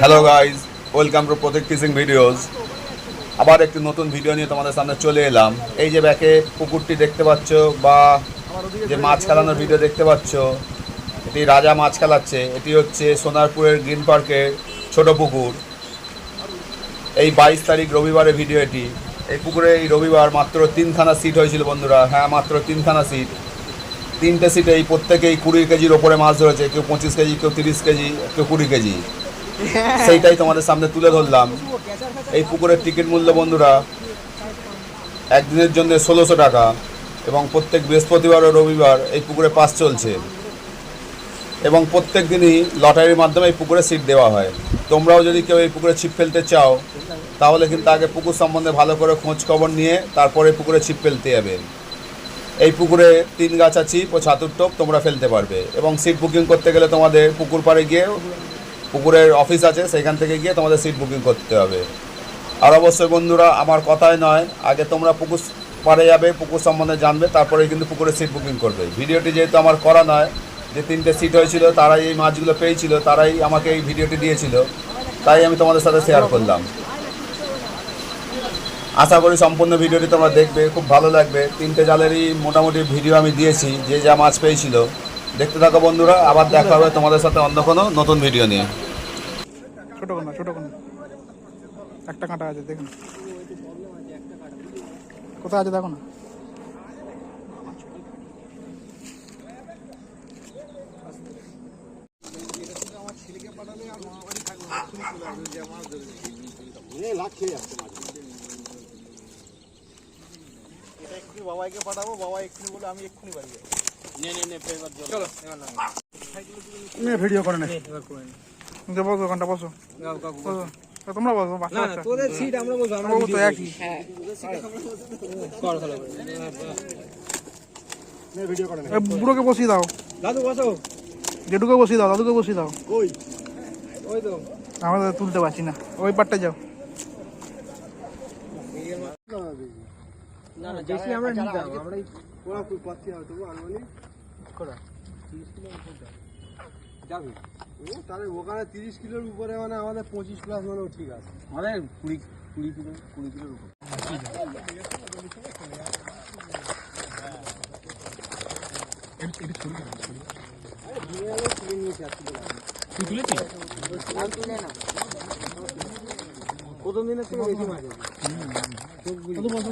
Hello guys welcome to Prateek fishing videos আবার একটি নতুন ভিডিও নিয়ে তোমাদের সামনে চলে এলাম। এই যে ব্যাকে পুকুরটি দেখতে পাচ্ছ বা যে মাছ খেলানোর ভিডিও দেখতে পাচ্ছ এটি রাজা মাছ খেলাচ্ছে। এটি হচ্ছে সোনারপুরের গ্রিন পার্কের ছোট পুকুর। এই বাইশ তারিখ রবিবারের ভিডিও এটি। এই পুকুরে এই রবিবার মাত্র তিনখানা সিট হয়েছিল বন্ধুরা। হ্যাঁ মাত্র তিনখানা সিট তিনটে সিটে এই প্রত্যেকেই কুড়ি কেজির ওপরে মাছ ধরেছে কেউ পঁচিশ কেজি কেউ তিরিশ কেজি কেউ কুড়ি কেজি। সেইটাই তোমাদের সামনে তুলে ধরলাম। এই পুকুরের টিকিট মূল্য বন্ধুরা একদিনের জন্য ষোলোশো টাকা এবং প্রত্যেক বৃহস্পতিবার ও রবিবার এই পুকুরে পাস চলছে। এবং প্রত্যেক দিনই লটারির মাধ্যমে এই পুকুরে সিট দেওয়া হয়। তোমরাও যদি কেউ এই পুকুরে ছিপ ফেলতে চাও তাহলে কিন্তু আগে পুকুর সম্বন্ধে ভালো করে খোঁজ খবর নিয়ে তারপরে পুকুরে ছিপ ফেলতে যাবে। এই পুকুরে তিন গাছ আছি ছাতুর টোপ, তোমরা ফেলতে পারবে। এবং সিট বুকিং করতে গেলে তোমাদের পুকুর পাড়ে গিয়ে, পুকুরের অফিস আছে সেখান থেকে গিয়ে তোমাদের সিট বুকিং করতে হবে। আর অবশ্যই বন্ধুরা, আমার কথাই নয়, আগে তোমরা পুকুর পাড়ে যাবে, পুকুর সম্বন্ধে জানবে, তারপরে কিন্তু পুকুরে সিট বুকিং করবে। ভিডিওটি যেহেতু আমার করা নয়, যে তিনটে সিট হয়েছিল, তারাই এই মাছগুলো পেয়েছিল, তারাই আমাকে এই ভিডিওটি দিয়েছিল, তাই আমি তোমাদের সাথে শেয়ার করলাম। আশা করি সম্পূর্ণ ভিডিওটি তোমরা দেখবে খুব ভালো লাগবে। তিনটে জালেরই মোটামুটি ভিডিও আমি দিয়েছি যে যা মাছ পেয়েছিল। দেখতে থাকো বন্ধুরা আবার দেখা হবে তোমাদের সাথে অন্য কোনো নতুন ভিডিও নিয়ে। ছোট কোনা ছোট কোনা। একটা কাঁটা আছে দেখুন। কোথায় আছে দেখো না? বাবাইকে পাঠাবো বাবা এক্ষুনি বলে আমি এক্ষুনি বাড়ি যাব। চলো। ভিডিও করে নে। বসো ওখানটা বসো। বসো। তোমরা বসো বাচ্চা বাচ্চা তোদের সিট আমরা বলব আমরা তোমরা তো একই। কর। ভালো করে। এ, বুড়োকে বসিয়ে দাও। দাদু বসো। জেঠুকে বসিয়ে দাও দাদুকে বসিয়ে দাও। ওই তো। আমরা তুলতে পারছি না। ওই পারটা যাও। না না বেশি আমরা নিয়ে যাব আমরা ওরা খুব পাচ্ছি হয়তো আনুমানিক। যাবি। ও তাহলে ওখানে তিরিশ কিলোর উপরে মানে আমাদের পঁচিশ প্লাস মানেও ঠিক আছে। আমাদের কুড়ি কুড়ি কিলো কুড়ি কিলোর উপর। প্রথম দিনের থেকে বেশি মাছ। আছে। বসো